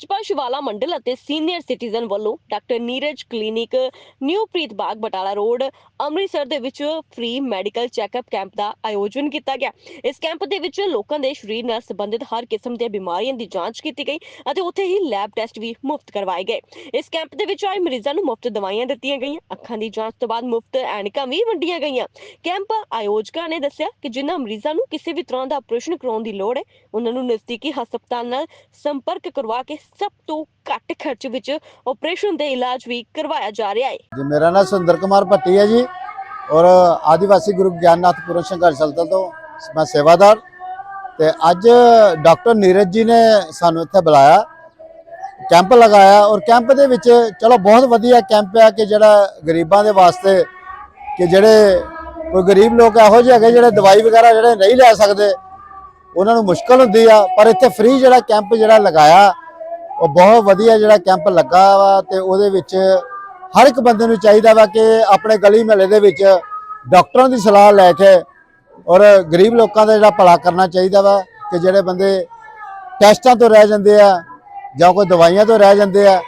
ਭਾਜਪਾ, ਸ਼ਿਵਾਲਾ ਮੰਡਲ ਅਤੇ senior citizen ਵੱਲੋਂ doctor Neeraj clinic new Preet Bagh Batala road, Amritsar ਦੇ ਵਿੱਚ ਫ੍ਰੀ ਮੈਡੀਕਲ ਚੈੱਕਅਪ ਕੈਂਪ ਦਾ ਆਯੋਜਨ ਕੀਤਾ ਗਿਆ। ਇਸ ਕੈਂਪ ਦੇ ਵਿੱਚ ਲੋਕਾਂ ਦੇ ਸਰੀਰ ਨਾਲ ਸੰਬੰਧਿਤ ਹਰ ਕਿਸਮ ਦੀਆਂ ਬਿਮਾਰੀਆਂ ਦੀ ਜਾਂਚ ਕੀਤੀ ਗਈ ਅਤੇ ਉੱਥੇ ਹੀ ਲੈਬ ਟੈਸਟ ਵੀ ਮੁਫਤ ਕਰਵਾਏ ਗਏ। ਇਸ ਕੈਂਪ ਦੇ ਵਿੱਚ ਆਏ ਮਰੀਜ਼ਾਂ ਨੂੰ ਮੁਫਤ ਦਵਾਈਆਂ ਦਿੱਤੀਆਂ ਗਈਆਂ। ਅੱਖਾਂ ਦੀ ਜਾਂਚ ਤੋਂ ਬਾਅਦ ਮੁਫਤ ਐਨਕਾਂ ਵੀ ਵੰਡੀਆਂ ਗਈਆਂ। ਕੈਂਪ ਆਯੋਜਕਾਂ ਨੇ ਦੱਸਿਆ ਕਿ ਜਿਨ੍ਹਾਂ ਮਰੀਜ਼ਾਂ ਨੂੰ ਕਿਸੇ ਵੀ ਤਰ੍ਹਾਂ ਦਾ ਆਪਰੇਸ਼ਨ ਕਰਾਉਣ ਦੀ ਲੋੜ ਹੈ, ਉਹਨਾਂ ਨੂੰ ਨਜ਼ਦੀਕੀ ਹਸਪਤਾਲ ਨਾਲ ਸੰਪਰਕ ਕਰਵਾ ਕੇ ਸਭ ਤੋਂ ਘੱਟ ਖਰਚ ਵਿੱਚ ਆਪਰੇਸ਼ਨ ਦੇ ਇਲਾਜ ਵੀ ਕਰਵਾਇਆ ਜਾ ਰਿਹਾ ਹੈ। ਜੀ, ਮੇਰਾ ਨਾਮ ਸੁੰਦਰ ਕੁਮਾਰ ਭੱਟੀ ਹੈ ਜੀ ਔਰ ਆਦੀਵਾਸੀ ਗਰੁੱਪ ਗਿਆਨਨਾਥ ਪੁਰਨ ਸੰਘਰਸ਼ ਸਲਤਨ ਤੋਂ ਮੈਂ ਸੇਵਾਦਾਰ ਤੇ ਅੱਜ ਡਾਕਟਰ ਨੀਰਜ ਜੀ ਨੇ ਸਾਨੂੰ ਇੱਥੇ ਬੁਲਾਇਆ, ਕੈਂਪ ਲਗਾਇਆ ਔਰ ਕੈਂਪ ਦੇ ਵਿੱਚ ਚਲੋ ਬਹੁਤ ਵਧੀਆ ਕੈਂਪ ਆ ਕਿ ਜਿਹੜਾ ਗਰੀਬਾਂ ਦੇ ਵਾਸਤੇ ਕਿ ਜਿਹੜੇ ਕੋਈ ਗਰੀਬ ਲੋਕ ਇਹੋ ਜਿਹੇ ਹੈਗੇ ਜਿਹੜੇ ਦਵਾਈ ਵਗੈਰਾ ਜਿਹੜੇ ਨਹੀਂ ਲੈ ਸਕਦੇ, ਉਹਨਾਂ ਨੂੰ ਮੁਸ਼ਕਲ ਹੁੰਦੀ ਆ ਪਰ ਇੱਥੇ ਫ੍ਰੀ ਜਿਹੜਾ ਕੈਂਪ ਜਿਹੜਾ ਲਗਾਇਆ ਉਹ ਬਹੁਤ ਵਧੀਆ ਜਿਹੜਾ ਕੈਂਪ ਲੱਗਾ ਵਾ ਤੇ ਉਹਦੇ ਵਿੱਚ ਹਰ ਇੱਕ ਬੰਦੇ ਨੂੰ ਚਾਹੀਦਾ ਵਾ ਕਿ ਆਪਣੇ ਗਲੀ ਮਹੱਲੇ ਦੇ ਵਿੱਚ ਡਾਕਟਰਾਂ ਦੀ ਸਲਾਹ ਲੈ ਕੇ ਔਰ ਗਰੀਬ ਲੋਕਾਂ ਦਾ ਜਿਹੜਾ ਭਲਾ ਕਰਨਾ ਚਾਹੀਦਾ ਵਾ ਕਿ ਜਿਹੜੇ ਬੰਦੇ ਟੈਸਟਾਂ ਤੋਂ ਰਹਿ ਜਾਂਦੇ ਆ ਜਾਂ ਕੋਈ ਦਵਾਈਆਂ ਤੋਂ ਰਹਿ ਜਾਂਦੇ ਆ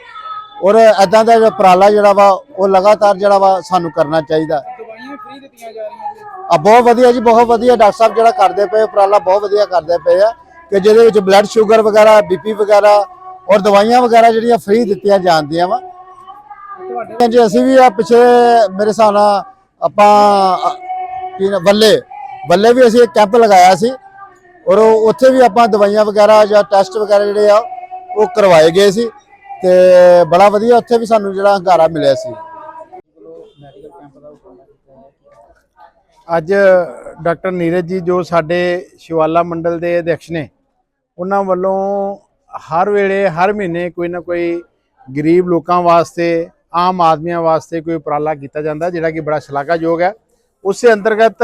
ਔਰ ਐਦਾਂ ਦਾ ਜਿਹੜਾ ਉਪਰਾਲਾ ਜਿਹੜਾ ਵਾ ਉਹ ਲਗਾਤਾਰ ਜਿਹੜਾ ਵਾ ਸਾਨੂੰ ਕਰਨਾ ਚਾਹੀਦਾ। ਦਵਾਈਆਂ ਫ੍ਰੀ ਦਿੱਤੀਆਂ ਜਾ ਰਹੀਆਂ ਆ ਬਹੁਤ ਵਧੀਆ ਜੀ ਬਹੁਤ ਵਧੀਆ ਡਾਕਟਰ ਸਾਹਿਬ ਜਿਹੜਾ ਕਰਦੇ ਪਏ ਉਪਰਾਲਾ ਬਹੁਤ ਵਧੀਆ ਕਰਦੇ ਪਏ ਆ ਕਿ ਜਿਹਦੇ ਵਿੱਚ ਬਲੱਡ ਸ਼ੂਗਰ ਵਗੈਰਾ ਬੀਪੀ ਵਗੈਰਾ ਔਰ ਦਵਾਈਆਂ ਵਗੈਰਾ ਜਿਹੜੀਆਂ ਫ੍ਰੀ ਦਿੱਤੀਆਂ ਜਾਂਦੀਆਂ ਵਾ। ਤੁਹਾਡੇ ਹਾਂਜੀ ਅਸੀਂ ਵੀ ਆ ਪਿਛਲੇ ਮੇਰੇ ਹਿਸਾਬ ਨਾਲ ਆਪਾਂ ਅ, ਕੀ ਨਾ ਵੱਲੇ। ਵੱਲੇ ਵੀ ਅਸੀਂ ਇੱਕ ਕੈਂਪ ਲਗਾਇਆ ਸੀ। ਔਰ ਉਹ- ਉੱਥੇ ਵੀ ਆਪਾਂ ਦਵਾਈਆਂ ਵਗੈਰਾ ਜਾਂ ਟੈਸਟ ਵਗੈਰਾ ਜਿਹੜੇ ਆ ਉਹ ਕਰਵਾਏ ਗਏ ਸੀ। ਤੇ ਬੜਾ ਵਧੀਆ ਉੱਥੇ ਵੀ ਸਾਨੂੰ ਜਿਹੜਾ ਹੰਗਾਰਾ ਮਿਲਿਆ ਸੀ। ਅੱਜ ਡਾਕਟਰ ਨੀਰਜ ਜੀ ਜੋ ਸਾਡੇ ਸ਼ਿਵਾਲਾ ਮੰਡਲ ਦੇ ਅਧਿਕਸ਼ ਨੇ ਉਹਨਾਂ ਵੱਲੋਂ ਹਰ ਵੇਲੇ, ਹਰ ਮਹੀਨੇ ਕੋਈ ਨਾ ਕੋਈ ਗਰੀਬ ਲੋਕਾਂ ਵਾਸਤੇ, ਆਮ ਆਦਮੀਆਂ ਵਾਸਤੇ ਕੋਈ ਉਪਰਾਲਾ ਕੀਤਾ ਜਾਂਦਾ, ਜਿਹੜਾ ਕਿ ਬੜਾ ਸ਼ਲਾਘਾਯੋਗ ਹੈ। ਉਸੇ ਅੰਤਰਗਤ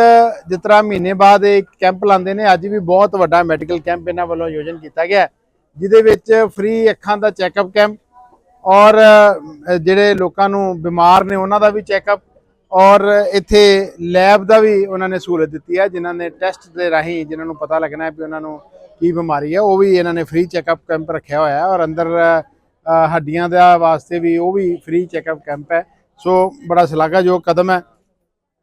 ਜਿਸ ਤਰ੍ਹਾਂ ਮਹੀਨੇ ਬਾਅਦ ਇੱਕ ਕੈਂਪ ਲਾਉਂਦੇ ਨੇ, ਅੱਜ ਵੀ ਬਹੁਤ ਵੱਡਾ ਮੈਡੀਕਲ ਕੈਂਪ ਇਹਨਾਂ ਵੱਲੋਂ ਆਯੋਜਨ ਕੀਤਾ ਗਿਆ ਜਿਹਦੇ ਵਿੱਚ ਫ੍ਰੀ ਅੱਖਾਂ ਦਾ ਚੈੱਕਅਪ ਕੈਂਪ ਔਰ ਜਿਹੜੇ ਲੋਕਾਂ ਨੂੰ ਬਿਮਾਰ ਨੇ, ਉਹਨਾਂ ਦਾ ਵੀ ਚੈੱਕਅਪ ਔਰ ਇੱਥੇ ਲੈਬ ਦਾ ਵੀ ਉਹਨਾਂ ਨੇ ਸਹੂਲਤ ਦਿੱਤੀ ਹੈ, ਜਿਨ੍ਹਾਂ ਨੇ ਟੈਸਟ ਦੇ ਰਾਹੀਂ ਜਿਨ੍ਹਾਂ ਨੂੰ ਪਤਾ ਲੱਗਣਾ ਹੈ ਵੀ ਉਹਨਾਂ ਨੂੰ ਕੀ ਬਿਮਾਰੀ ਹੈ ਉਹ ਵੀ ਇਹਨਾਂ ਨੇ ਫ੍ਰੀ ਚੈੱਕਅਪ ਕੈਂਪ ਰੱਖਿਆ ਹੋਇਆ ਹੈ ਔਰ ਅੰਦਰ ਹੱਡੀਆਂ ਦਾ ਵਾਸਤੇ ਵੀ ਉਹ ਵੀ ਫ੍ਰੀ ਚੈੱਕਅਪ ਕੈਂਪ ਹੈ। ਸੋ ਬੜਾ ਸ਼ਲਾਘਾਯੋਗ ਕਦਮ ਹੈ।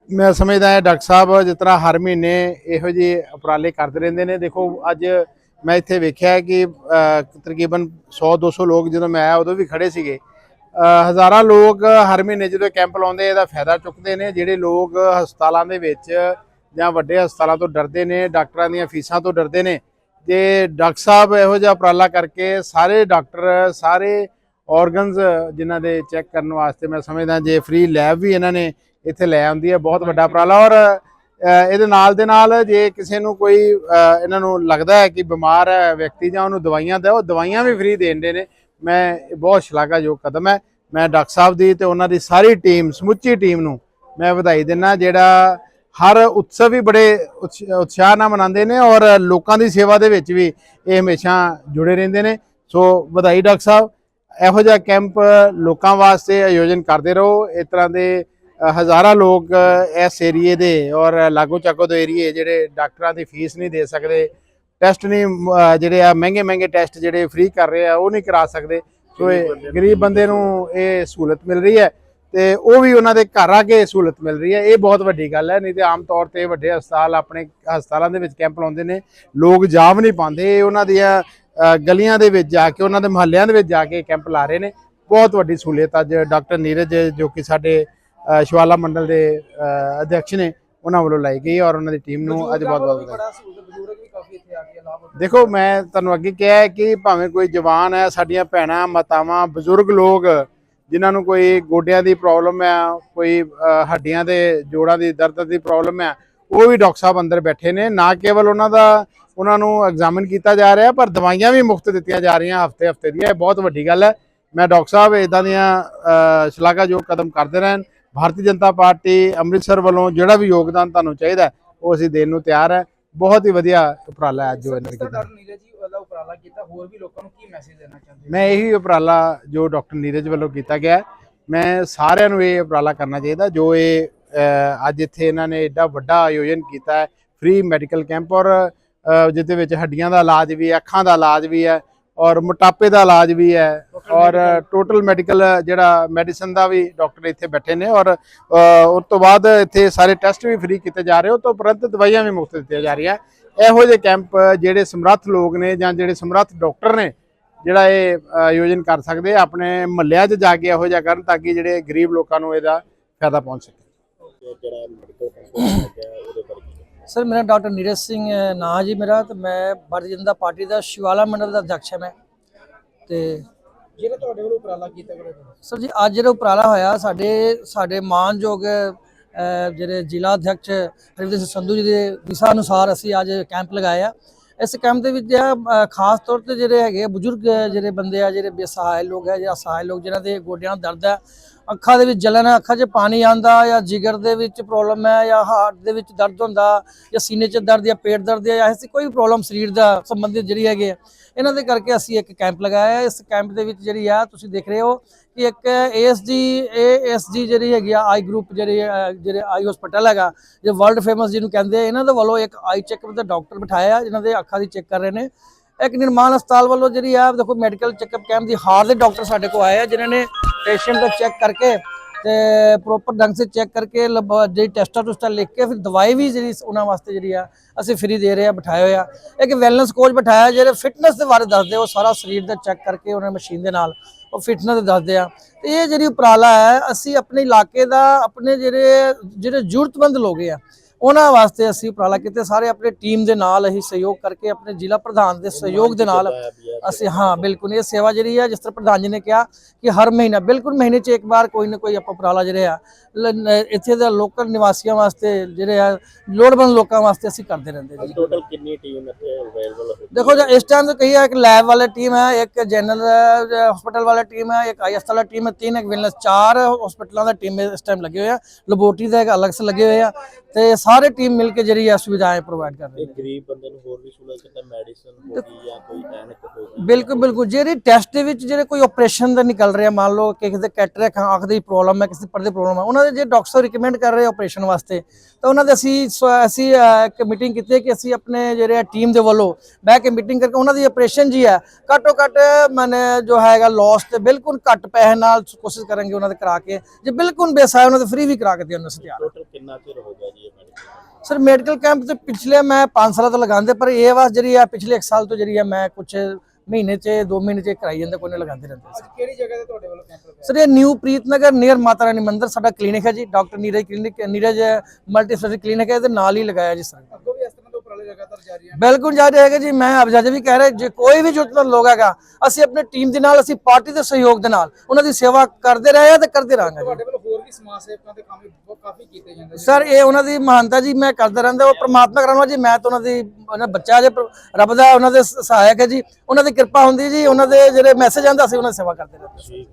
ਮੈਂ ਸਮਝਦਾ ਹਾਂ ਡਾਕਟਰ ਸਾਹਿਬ ਜਿਸ ਤਰ੍ਹਾਂ ਹਰ ਮਹੀਨੇ ਇਹੋ ਜਿਹੇ ਉਪਰਾਲੇ ਕਰਦੇ ਰਹਿੰਦੇ ਨੇ। ਦੇਖੋ ਅੱਜ ਮੈਂ ਇੱਥੇ ਵੇਖਿਆ ਕਿ ਅ, ਤਕਰੀਬਨ 100 200 ਲੋਕ ਜਦੋਂ ਮੈਂ ਆਇਆ ਉਦੋਂ ਵੀ ਖੜੇ ਸੀਗੇ। ਹਜ਼ਾਰਾਂ ਲੋਕ ਹਰ ਮਹੀਨੇ ਜਦੋਂ ਕੈਂਪ ਲਾਉਂਦੇ ਇਹਦਾ ਫਾਇਦਾ ਚੁੱਕਦੇ ਨੇ। ਜਿਹੜੇ ਲੋਕ ਹਸਪਤਾਲਾਂ ਦੇ ਵਿੱਚ ਜਾਂ ਵੱਡੇ ਹਸਪਤਾਲਾਂ ਤੋਂ ਡਰਦੇ ਨੇ ਡਾਕਟਰਾਂ ਦੀਆਂ ਫੀਸਾਂ ਤੋਂ ਡਰਦੇ ਨੇ ਤੇ ਡਾਕਟਰ ਸਾਹਿਬ ਇਹੋ ਜਿਹਾ ਉਪਰਾਲਾ ਕਰਕੇ ਸਾਰੇ ਡਾਕਟਰ, ਸਾਰੇ ਆਰਗਨਸ ਜਿਨ੍ਹਾਂ ਦੇ ਚੈੱਕ ਕਰਨ ਵਾਸਤੇ ਮੈਂ ਸਮਝਦਾ ਜੇ ਫ੍ਰੀ ਲੈਬ ਵੀ ਇਹਨਾਂ ਨੇ ਇੱਥੇ ਲੈ ਆਉਂਦੀ ਹੈ, ਬਹੁਤ ਵੱਡਾ ਉਪਰਾਲਾ। ਔਰ ਇਹਦੇ ਨਾਲ ਦੇ ਨਾਲ ਜੇ ਕਿਸੇ ਨੂੰ ਕੋਈ ਇਹਨਾਂ ਨੂੰ ਲੱਗਦਾ ਹੈ ਕਿ ਬਿਮਾਰ ਹੈ ਵਿਅਕਤੀ ਜਾਂ ਉਹਨੂੰ ਦਵਾਈਆਂ ਦਿਓ, ਦਵਾਈਆਂ ਵੀ ਫ੍ਰੀ ਦੇਣਦੇ ਨੇ। ਮੈਂ ਬਹੁਤ ਸ਼ਲਾਘਾਯੋਗ ਕਦਮ ਹੈ। ਮੈਂ ਡਾਕਟਰ ਸਾਹਿਬ ਦੀ ਤੇ ਉਹਨਾਂ ਦੀ ਸਾਰੀ ਟੀਮ ਸਮੁੱਚੀ ਟੀਮ ਨੂੰ ਮੈਂ ਵਧਾਈ ਦਿੰਦਾ ਜਿਹੜਾ ਹਰ ਉਤਸਵ ਵੀ ਬੜੇ ਉਤਸ਼- ਉਤਸ਼ਾਹ ਨਾਲ ਮਨਾਉਂਦੇ ਨੇ ਔਰ ਲੋਕਾਂ ਦੀ ਸੇਵਾ ਦੇ ਵਿੱਚ ਵੀ ਇਹ ਹਮੇਸ਼ਾ ਜੁੜੇ ਰਹਿੰਦੇ ਨੇ। ਸੋ ਵਧਾਈ ਡਾਕਟਰ ਸਾਹਿਬ ਇਹੋ ਜਿਹਾ ਕੈਂਪ ਲੋਕਾਂ ਵਾਸਤੇ ਆਯੋਜਨ ਕਰਦੇ ਰਹੋ। ਇਸ ਤਰ੍ਹਾਂ ਦੇ ਹਜ਼ਾਰਾਂ ਲੋਕ ਇਸ ਏਰੀਏ ਦੇ ਔਰ ਲਾਗੋ ਚਾਕੋ ਦੇ ਏਰੀਏ ਜਿਹੜੇ ਡਾਕਟਰਾਂ ਦੀ ਫੀਸ ਨਹੀਂ ਦੇ ਸਕਦੇ ਟੈਸਟ ਨਹੀਂ ਜਿਹੜੇ ਆ ਮਹਿੰਗੇ ਮਹਿੰਗੇ ਟੈਸਟ ਜਿਹੜੇ ਫ੍ਰੀ ਕਰ ਰਹੇ ਆ ਉਹ ਨਹੀਂ ਕਰਾ ਸਕਦੇ। ਸੋ ਇਹ ਗਰੀਬ ਬੰਦੇ ਨੂੰ ਇਹ ਸਹੂਲਤ ਮਿਲ ਰਹੀ ਹੈ। ਤੇ ਉਹ ਵੀ ਉਹਨਾਂ ਦੇ ਘਰ ਆ ਕੇ ਸਹੂਲਤ ਮਿਲ ਰਹੀ ਹੈ। ਇਹ ਬਹੁਤ ਵੱਡੀ ਗੱਲ ਹੈ ਨਹੀਂ ਤੇ ਆਮ ਤੌਰ ਤੇ ਵੱਡੇ ਹਸਪਤਾਲ ਆਪਣੇ ਹਸਪਤਾਲਾਂ ਦੇ ਵਿੱਚ ਕੈਂਪ ਲਾਉਂਦੇ ਨੇ ਲੋਕ ਜਾ ਵੀ ਨਹੀਂ ਪਾਉਂਦੇ। ਉਹਨਾਂ ਦੀਆਂ ਗਲੀਆਂ ਦੇ ਵਿੱਚ ਜਾ ਕੇ ਉਹਨਾਂ ਦੇ ਮੁਹੱਲਿਆਂ ਦੇ ਵਿੱਚ ਜਾ ਕੇ ਕੈਂਪ ਲਾ ਰਹੇ ਨੇ। ਬਹੁਤ ਵੱਡੀ ਸਹੂਲਤ ਅੱਜ ਡਾਕਟਰ ਨੀਰਜ ਜੋ ਕਿ ਸਾਡੇ ਅ, ਸ਼ਿਵਾਲਾ ਮੰਡਲ ਦੇ ਅ, ਅਧਿਕਸ਼ ਨੇ ਉਹਨਾਂ ਵੱਲੋਂ ਲਾਈ ਗਈ ਔਰ ਉਹਨਾਂ ਦੀ ਟੀਮ ਨੂੰ ਅੱਜ ਬਹੁਤ ਬਹੁਤ ਵਧਾਈ। ਦੇਖੋ ਮੈਂ ਤੁਹਾਨੂੰ ਅੱਗੇ ਕਿਹਾ ਹੈ ਕਿ ਭਾਵੇਂ ਕੋਈ ਜਵਾਨ ਹੈ ਸਾਡੀਆਂ ਭੈਣਾਂ ਮਾਤਾਵਾਂ ਬਜ਼ੁਰਗ ਲੋਕ ਜਿਨ੍ਹਾਂ ਨੂੰ ਕੋਈ ਗੋਡਿਆਂ ਦੀ ਪ੍ਰੋਬਲਮ ਹੈ ਕੋਈ ਹੱਡੀਆਂ ਦੇ ਜੋੜਾਂ ਦੀ ਦਰਦ ਦੀ ਪ੍ਰੋਬਲਮ ਹੈ ਉਹ ਵੀ ਡਾਕਟਰ ਸਾਹਿਬ ਅੰਦਰ ਬੈਠੇ ਨੇ। ਨਾ ਕੇਵਲ ਉਹਨਾਂ ਦਾ ਉਹਨਾਂ ਨੂੰ ਐਗਜ਼ਾਮਿਨ ਕੀਤਾ ਜਾ ਰਿਹਾ ਪਰ ਦਵਾਈਆਂ ਵੀ ਮੁਫਤ ਦਿੱਤੀਆਂ ਜਾ ਰਹੀਆਂ ਹਫ਼ਤੇ ਹਫ਼ਤੇ ਦੀਆਂ। ਇਹ ਬਹੁਤ ਵੱਡੀ ਗੱਲ ਹੈ। ਮੈਂ ਡਾਕਟਰ ਸਾਹਿਬ ਇਦਾਂ ਦੀਆਂ ਸ਼ਲਾਘਾਯੋਗ ਕਦਮ ਕਰਦੇ ਰਹਿਣ। ਭਾਰਤੀ ਜਨਤਾ ਪਾਰਟੀ ਅੰਮ੍ਰਿਤਸਰ ਵੱਲੋਂ ਜਿਹੜਾ ਵੀ ਯੋਗਦਾਨ ਤੁਹਾਨੂੰ ਚਾਹੀਦਾ ਉਹ ਅਸੀਂ ਦੇਣ ਨੂੰ ਤਿਆਰ ਹੈ। ਬਹੁਤ ਹੀ ਵਧੀਆ ਉਪਰਾਲਾ ਹੈ ਅੱਜ ਜੋ ਇਹਨਾਂ ਨੇ ਕੀਤਾ। ਉਪਰਾਲਾ ਕੀਤਾ, ਹੋਰ ਵੀ ਲੋਕਾਂ ਨੂੰ ਕੀ ਮੈਸੇਜ ਦੇਣਾ ਚਾਹੁੰਦੇ ਮੈਂ ਇਹੀ ਉਪਰਾਲਾ ਜੋ ਡਾਕਟਰ ਨੀਰਜ ਵੱਲੋਂ ਕੀਤਾ ਗਿਆ ਮੈਂ ਸਾਰਿਆਂ ਨੂੰ ਇਹ ਉਪਰਾਲਾ ਕਰਨਾ ਚਾਹੀਦਾ, ਜੋ ਇਹ ਅੱਜ ਇੱਥੇ ਇਹਨਾਂ ਨੇ ਐਡਾ ਵੱਡਾ ਆਯੋਜਨ ਕੀਤਾ ਹੈ। ਫ੍ਰੀ ਮੈਡੀਕਲ ਕੈਂਪ ਔਰ ਜਿਹਦੇ ਵਿੱਚ ਹੱਡੀਆਂ ਦਾ ਇਲਾਜ ਵੀ ਹੈ, ਅੱਖਾਂ ਦਾ ਇਲਾਜ ਵੀ ਹੈ। ਔਰ ਮੋਟਾਪੇ ਦਾ ਇਲਾਜ ਵੀ ਹੈ ਔਰ ਟੋਟਲ ਮੈਡੀਕਲ ਜਿਹੜਾ ਮੈਡੀਸਨ ਦਾ ਵੀ ਡਾਕਟਰ ਇੱਥੇ ਬੈਠੇ ਨੇ ਔਰ ਅ, ਉਸ ਤੋਂ ਬਾਅਦ ਇੱਥੇ ਸਾਰੇ ਟੈਸਟ ਵੀ ਫ੍ਰੀ ਕੀਤੇ ਜਾ ਰਹੇ ਹੋ ਤੋਂ ਉਪਰੰਤ ਦਵਾਈਆਂ ਵੀ ਮੁਫਤ ਦਿੱਤੀਆਂ ਜਾ ਰਹੀਆਂ। ਇਹੋ ਜਿਹੇ ਕੈਂਪ ਜਿਹੜੇ ਸਮਰੱਥ ਲੋਕ ਨੇ ਜਾਂ ਜਿਹੜੇ ਸਮਰੱਥ ਡਾਕਟਰ ਨੇ ਜਿਹੜਾ ਇਹ ਆਯੋਜਨ ਕਰ ਸਕਦੇ ਆਪਣੇ ਮਹੱਲਿਆਂ 'ਚ ਜਾ ਕੇ ਇਹੋ ਜਿਹਾ ਕਰਨ ਤਾਂ ਕਿ ਜਿਹੜੇ ਗਰੀਬ ਲੋਕਾਂ ਨੂੰ ਇਹਦਾ ਫਾਇਦਾ ਪਹੁੰਚ ਸਕੇ। ਸਰ ਮੇਰਾ ਡਾਕਟਰ ਨੀਰਜ ਸਿੰਘ ਨਾਂ ਜੀ ਮੇਰਾ ਤੇ ਮੈਂ ਭਾਰਤੀ ਜਨਤਾ ਪਾਰਟੀ ਦਾ ਸ਼ਿਵਾਲਾ ਮੰਡਲ ਦਾ ਅਧਿਕਸ਼ ਹਾਂ ਮੈਂ। ਤੇ ਜਿਹੜਾ ਤੁਹਾਡੇ ਵੱਲੋਂ ਉਪਰਾਲਾ ਕੀਤਾ ਗਿਆ ਸਰ ਜੀ ਅੱਜ ਜਿਹੜਾ ਉਪਰਾਲਾ ਹੋਇਆ ਸਾਡੇ ਸਾਡੇ ਮਾਨਯੋਗ ਜਿਹੜੇ ਜ਼ਿਲ੍ਹਾ ਅਧਿਕਸ਼ ਹਰਵਿੰਦਰ ਸਿੰਘ ਸੰਧੂ ਜੀ ਦੇ ਦਿਸ਼ਾ ਅਨੁਸਾਰ ਅਸੀਂ ਅੱਜ ਕੈਂਪ ਲਗਾਇਆ ਇਸ ਕੈਂਪ ਦੇ ਵਿੱਚ ਖਾਸ ਤੌਰ ਤੇ ਜਿਹੜੇ ਹੈਗੇ ਬਜ਼ੁਰਗ ਜਿਹੜੇ ਬੰਦੇ ਆ ਜਿਹੜੇ ਬੇਸਹਾਇ ਲੋਕ ਹੈ ਜਾਂ ਅਸਹਾਇ ਲੋਕ ਜਿਨ੍ਹਾਂ ਦੇ ਗੋਡਿਆਂ ਦਾ ਦਰਦ ਹੈ ਅੱਖਾਂ ਦੇ ਵਿੱਚ ਜਲਨ ਹੈ ਅੱਖਾਂ 'ਚ ਪਾਣੀ ਆਂਦਾ ਜਾਂ ਜਿਗਰ ਦੇ ਵਿੱਚ ਪ੍ਰੋਬਲਮ ਹੈ ਜਾਂ ਹਾਰਟ ਦੇ ਵਿੱਚ ਦਰਦ ਹੁੰਦਾ ਜਾਂ ਸੀਨੇ 'ਚ ਦਰਦ ਜਾਂ ਪੇਟ ਦਰਦ ਜਾਂ ਐਸੀ ਕੋਈ ਵੀ ਪ੍ਰੋਬਲਮ ਸਰੀਰ ਦਾ ਸੰਬੰਧਿਤ ਜਿਹੜੀ ਹੈਗੇ ਆ, ਇਹਨਾਂ ਦੇ ਕਰਕੇ ਅਸੀਂ ਇੱਕ ਕੈਂਪ ਲਗਾਇਆ ਇਸ ਕੈਂਪ ਦੇ ਵਿੱਚ ਜਿਹੜੀ ਆ ਤੁਸੀਂ ਦੇਖ ਰਹੇ ਹੋ ਕਿ ਇੱਕ ਏਐਸਜੀ ਏਐਸਜੀ ਜਿਹੜੀ ਹੈਗੀ ਆ ਆਈ ਗਰੁੱਪ ਜਿਹੜੇ ਜਿਹੜੇ ਆਈ ਹਸਪੀਟਲ ਹੈਗਾ ਜੇ ਵਰਲਡ ਫੇਮਸ ਜਿਹਨੂੰ ਕਹਿੰਦੇ ਆ ਇਹਨਾਂ ਦੇ ਵੱਲੋਂ ਇੱਕ ਆਈ ਚੈੱਕਅਪ ਦਾ ਡਾਕਟਰ ਬਿਠਾਇਆ ਜਿਨ੍ਹਾਂ ਦੇ ਅੱਖਾਂ ਦੀ ਚੈੱਕ ਕਰ ਰਹੇ ਨੇ। ਇੱਕ ਨਿਰਮਾਣ ਹਸਪਤਾਲ ਵੱਲੋਂ ਜਿਹੜੀ ਆ ਦੇਖੋ ਮੈਡੀਕਲ ਚੈੱਕਅਪ ਕੈਂਪ ਦੀ ਹਾਰ ਦੇ ਡਾਕਟਰ ਸਾਡੇ ਕੋਲ ਆਏ ਆ ਜਿਨ੍ਹਾਂ ਨੇ ਪੇਸ਼ੈਂਟ ਦਾ ਚੈੱਕ ਕਰਕੇ ਤੇ ਪ੍ਰੋਪਰ ਢੰਗ ਸੇ ਚੈੱਕ ਕਰਕੇ ਲਬ- ਜਿਹੜੀ ਟੈਸਟਾਂ ਟੁਸਟਾਂ ਲਿਖ ਕੇ ਫਿਰ ਦਵਾਈ ਵੀ ਜਿਹੜੀ ਉਹਨਾਂ ਵਾਸਤੇ ਜਿਹੜੀ ਆ ਅਸੀਂ ਫ੍ਰੀ ਦੇ ਰਹੇ ਆ ਬਿਠਾਏ ਹੋਏ ਆ। ਇੱਕ ਵੈਲਨੈਸ ਕੋਚ ਬਿਠਾਇਆ ਜਿਹੜੇ ਫਿਟਨੈਸ ਦੇ ਬਾਰੇ ਦੱਸਦੇ ਆ, ਉਹ ਸਾਰਾ ਸਰੀਰ ਦਾ ਚੈੱਕ ਕਰਕੇ ਉਹਨਾਂ ਮਸ਼ੀਨ ਦੇ ਨਾਲ ਉਹ ਫਿਟਨੈਸ ਦੱਸਦੇ ਆ। ਤੇ ਇਹ ਜਿਹੜੀ ਉਪਰਾਲਾ ਹੈ ਅਸੀਂ ਆਪਣੇ ਇਲਾਕੇ ਦਾ ਆਪਣੇ ਜਿਹੜੇ ਜਿਹੜੇ ਜ਼ਰੂਰਤਮੰਦ ਲੋਕ ਆ ਉਹਨਾਂ ਵਾਸਤੇ ਅਸੀਂ ਉਪਰਾਲਾ ਕੀਤੇ। ਸਾਰੇ ਆਪਣੇ ਟੀਮ ਦੇ ਨਾਲ ਅਸੀਂ ਸਹਿਯੋਗ ਕਰਕੇ ਆਪਣੇ ਜ਼ਿਲ੍ਹਾ ਪ੍ਰਧਾਨ ਦੇ ਸਹਿਯੋਗ ਦੇ ਨਾਲ ਅਸੀਂ ਹਾਂ ਬਿਲਕੁਲ। ਇਹ ਸੇਵਾ ਜਿਹੜੀ ਹੈ ਜਿਸ ਤਰ੍ਹਾਂ ਪ੍ਰਧਾਨ ਜੀ ਨੇ ਕਿਹਾ ਕਿ ਹਰ ਮਹੀਨਾ ਬਿਲਕੁਲ ਮਹੀਨੇ 'ਚ ਇੱਕ ਵਾਰ ਕੋਈ ਨਾ ਕੋਈ ਆਪਾਂ ਉਪਰਾਲਾ ਜਿਹੜੇ ਆ ਲ- ਨ- ਇੱਥੇ ਦੇ ਲੋਕਲ ਨਿਵਾਸੀਆਂ ਵਾਸਤੇ ਜਿਹੜੇ ਆ ਲੋੜਵੰਦ ਲੋਕਾਂ ਵਾਸਤੇ ਅਸੀਂ ਕਰਦੇ ਰਹਿੰਦੇ ਜੀ। ਟੋਟਲ ਕਿੰਨੀ ਟੀਮ ਇੱਥੇ ਅਵੇਲੇਬਲ ਹੈ ਦੇਖੋ ਜੀ ਇਸ ਟਾਈਮ ਤਾਂ ਕਹੀ ਹੈ ਇੱਕ ਲੈਬ ਵਾਲਾ ਟੀਮ ਹੈ ਇੱਕ ਜਨਰਲ ਹਸਪੀਟਲ ਵਾਲਾ ਟੀਮ ਹੈ ਇੱਕ ਆਈਐਸ ਵਾਲਾ ਟੀਮ ਹੈ ਤਿੰਨ ਇੱਕ ਵੈਲਨੈਸ ਚਾਰ ਹਸਪੀਟਲਾਂ ਦਾ ਟੀਮ ਇਸ ਟਾਈਮ ਲੱਗੇ ਹੋਏ ਆ। ਲੈਬੋਰਟਰੀ ਦਾ ਇੱਕ ਅਲੱਗ ਸੇ ਲੱਗੇ ਹੋਏ ਆ ਤੇ ਸਾਰੇ ਟੀਮ ਮਿਲ ਕੇ ਜਿਹੜੀ ਆ ਸੁਵਿਧਾएं ਪ੍ਰੋਵਾਈਡ ਕਰ ਰਹੇ ਇਹ ਨੇ ਗਰੀਬ ਬੰਦੇ ਨੂੰ ਹੋਰ ਵੀ ਸਹੂਲਤ ਕਿਤੇ ਮੈਡੀਸਨ ਹੋ ਗਈ ਜਾਂ ਕੋਈ ਐਨਕ ਹੋ ਗਈ ਬਿਲਕੁਲ ਬਿਲਕੁਲ ਜਿਹੜੇ ਟੈਸਟ ਦੇ ਵਿੱਚ ਜਿਹੜੇ ਕੋਈ ਆਪਰੇਸ਼ਨ ਦਾ ਨਿਕਲ ਰਿਹਾ ਮੰਨ ਲਓ ਕਿ ਕਿਸੇ ਦੇ ਕੈਟਰੈਕ ਅੱਖ ਦੀ ਪ੍ਰੋਬਲਮ ਹੈ ਕਿਸੇ ਦੇ ਪਰਦੇ ਪ੍ਰੋਬਲਮ ਹੈ ਉਹਨਾਂ ਦੇ ਜੇ ਡਾਕਟਰ ਰਿਕਮੈਂਡ ਕਰ ਰਹੇ ਆਪਰੇਸ਼ਨ ਵਾਸਤੇ ਤਾਂ ਉਹਨਾਂ ਦੇ ਅਸੀਂ ਅਸੀਂ ਇੱਕ ਮੀਟਿੰਗ ਕੀਤੀ ਕਿ ਅਸੀਂ ਆਪਣੇ ਜਿਹੜੇ ਟੀਮ ਦੇ ਵੱਲੋਂ ਬਹਿ ਕੇ ਮੀਟਿੰਗ ਕਰਕੇ ਉਹਨਾਂ ਦੀ ਆਪਰੇਸ਼ਨ ਜੀ ਹੈ ਘੱਟੋ ਘੱਟ ਮਨੇ ਜੋ ਹੈਗਾ ਲਾਸ ਤੇ ਬਿਲਕੁਲ ਘੱਟ ਪੈਸੇ ਨਾਲ ਕੋਸ਼ਿਸ਼ ਕਰਾਂਗੇ ਉਹਨਾਂ ਦੇ ਕਰਾ ਕੇ ਜੇ ਬਿਲਕੁਲ ਬੇਸਾਇਆ ਉਹਨਾਂ ਦੇ ਫ੍ਰੀ ਵੀ ਕਰਾ ਕੇ ਦੇਣ ਨੂੰ ਅਸੀਂ ਤਿਆਰ ਹਾਂ। ਟੋਟਲ ਕਿੰਨਾ ਚਿਰ ਹੋ ਗਿਆ ਜੀ ਇਹ ਮੈਡੀਕਲ ਸਰ ਮੈਡੀਕਲ ਕੈਂਪ ਤੇ ਪਿਛਲੇ ਮੈਂ 5 ਸਾਲਾਂ ਤੋਂ ਲਗਾਉਂਦੇ ਪਰ ਇਹ ਵਾਰ ਜਿਹੜੀ ਆ ਪਿਛਲੇ 1 ਸਾਲ ਤੋਂ ਜਿਹੜੀ ਆ ਮੈਂ ਕੁਝ ਮਹੀਨੇ 'ਚ 2 ਮਹੀਨੇ 'ਚ ਕਰਾਈ ਜਾਂਦਾ ਕੋਈ ਨਾ ਲਗਾਉਂਦੇ ਰਹਿੰਦੇ ਸੀ ਕਿਹੜੀ ਜਗ੍ਹਾ ਤੇ ਤੁਹਾਡੇ ਵੱਲੋਂ ਕੈਂਪ ਲਗਾਇਆ ਸਰ ਇਹ ਨਿਊ ਪ੍ਰੀਤਨਗਰ ਨੀਅਰ ਮਾਤਾ ਰਾਣੀ ਮੰਦਿਰ ਸਾਡਾ ਕਲੀਨਿਕ ਹੈ ਜੀ doctor Neeraj clinic Neeraj multi speciality clinic ਹੈ ਇਹਦੇ ਨਾਲ ਹੀ ਲਗਾਇਆ ਜੀ ਸਰ। ਅੱਗੋਂ ਵੀ ਇਸ ਤਰ੍ਹਾਂ ਦੇ ਉਪਰਾਲੇ ਲਗਾਤਾਰ ਜਾਰੀ ਹਨ ਬਿਲਕੁਲ ਜਾਰੀ ਹੈਗਾ ਜੀ ਮੈਂ ਜਦ ਵੀ ਕਹਿ ਰਿਹਾ ਜੇ ਕੋਈ ਵੀ ਜ਼ਰੂਰਤਮੰਦ ਲੋਕ ਹੈਗਾ ਅਸੀਂ ਆਪਣੀ ਟੀਮ ਦੇ ਨਾਲ ਅਸੀਂ ਪਾਰਟੀ ਦੇ ਸਹਿਯੋਗ ਦੇ ਨਾਲ ਉਹਨਾਂ ਦੀ ਸੇਵਾ ਕਰਦੇ ਰਹੇ ਆ ਤੇ ਕਰਦੇ ਰਹਾਂਗੇ ਜੀ। ਸਮਾਜ ਸੇਵਕਾਂ ਦੇ ਕੰਮ ਵੀ ਬਹੁਤ ਕਾਫੀ ਕੀਤੇ ਜਾਂਦੇ ਸਰ ਇਹ ਉਹਨਾਂ ਦੀ ਮਹਾਨਤਾ ਜੀ ਮੈਂ ਕਰਦਾ ਰਹਿੰਦਾ ਉਹ ਪ੍ਰਮਾਤਮਾ ਕਰਾਉਣਾ ਜੀ ਮੈਂ ਤਾਂ ਉਹਨਾਂ ਦੀ ਉਹਨਾਂ ਬੱਚਾ ਜੇ ਰੱਬ ਦਾ ਉਹਨਾਂ ਦੇ ਸ- ਸਹਾਇਕ ਹੈ ਜੀ ਉਹਨਾਂ ਦੀ ਕਿਰਪਾ ਹੁੰਦੀ ਜੀ ਉਹਨਾਂ ਦੇ ਜਿਹੜੇ ਮੈਸੇਜ ਆਉਂਦਾ ਅਸੀਂ ਉਹਨਾਂ ਦੀ ਸੇਵਾ ਕਰਦੇ ਰਹਿੰਦੇ